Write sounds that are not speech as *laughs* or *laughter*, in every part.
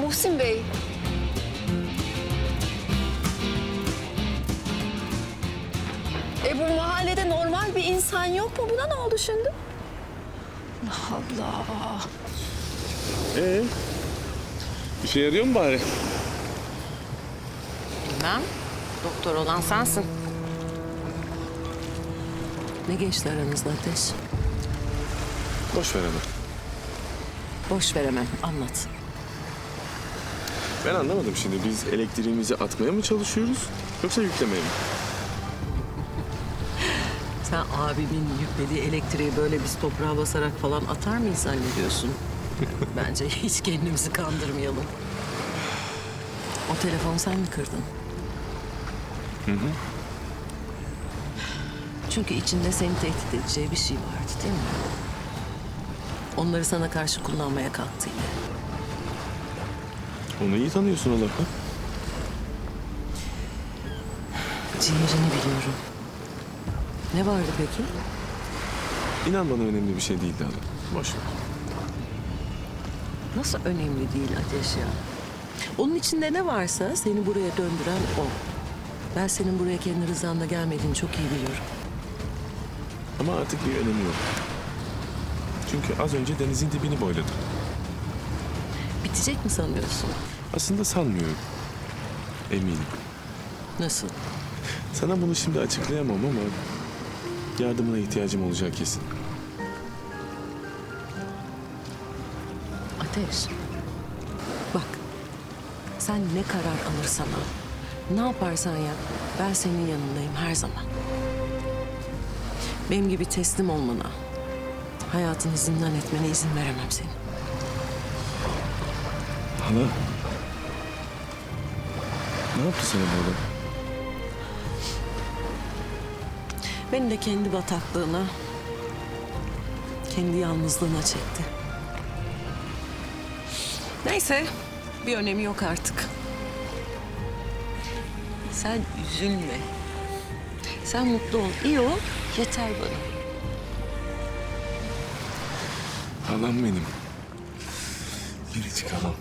Muhsin Bey. E bu mahallede normal bir insan yok mu? Buna ne oldu şimdi? Allah Allah. Ee, işe yarıyor mu bari? Bilmem. Doktor olan sensin. Ne geçti aranızda Ateş? Boş ver ama. Boş veremem. Anlat. Ben anlamadım şimdi. Biz elektriğimizi atmaya mı çalışıyoruz yoksa yüklemeye mi? *laughs* Sen abimin yüklediği elektriği böyle biz toprağa basarak falan atar mıyız zannediyorsun? *laughs* Bence hiç kendimizi kandırmayalım. O telefonu sen mi kırdın? Çünkü içinde seni tehdit edeceği bir şey vardı değil mi? Onları sana karşı kullanmaya kalktı yine. Onu iyi tanıyorsun Allah'tan. Ciğerini biliyorum. Ne vardı peki? İnan bana önemli bir şey değildi hala. Boş ver. Nasıl önemli değil Ateş ya? Onun içinde ne varsa seni buraya döndüren o. Ben senin buraya kendi rızanla gelmediğini çok iyi biliyorum. Ama artık bir önemi yok. Çünkü az önce denizin dibini boyladım. Bitecek mi sanıyorsun? Aslında sanmıyorum. Eminim. Nasıl? Sana bunu şimdi açıklayamam ama yardımına ihtiyacım olacak kesin. Ateş. Bak. Sen ne karar alırsan al. Ne yaparsan yap. Ben senin yanındayım her zaman. Benim gibi teslim olmana, hayatını zindan etmene izin veremem senin. Hala. Ne yaptı sana böyle? Beni de kendi bataklığına, kendi yalnızlığına çekti. Neyse, bir önemi yok artık. Sen üzülme. Sen mutlu ol, iyi ol, yeter bana. Halam benim. Biricik halam.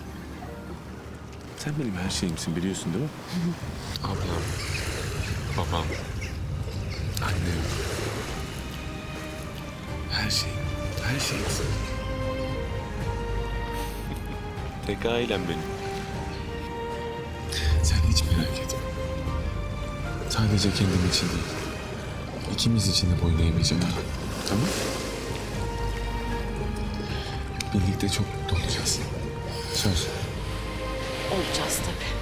Sen benim her şeyimsin biliyorsun değil mi? Ablam. Babam. Annem. Her şey. Her şeyimsin. *laughs* Tek ailem benim. Sen hiç merak etme. Sadece kendim için değil. ikimiz için de boyun eğmeyeceğim. Tamam? Birlikte çok mutlu olacağız. Söz. Tabii.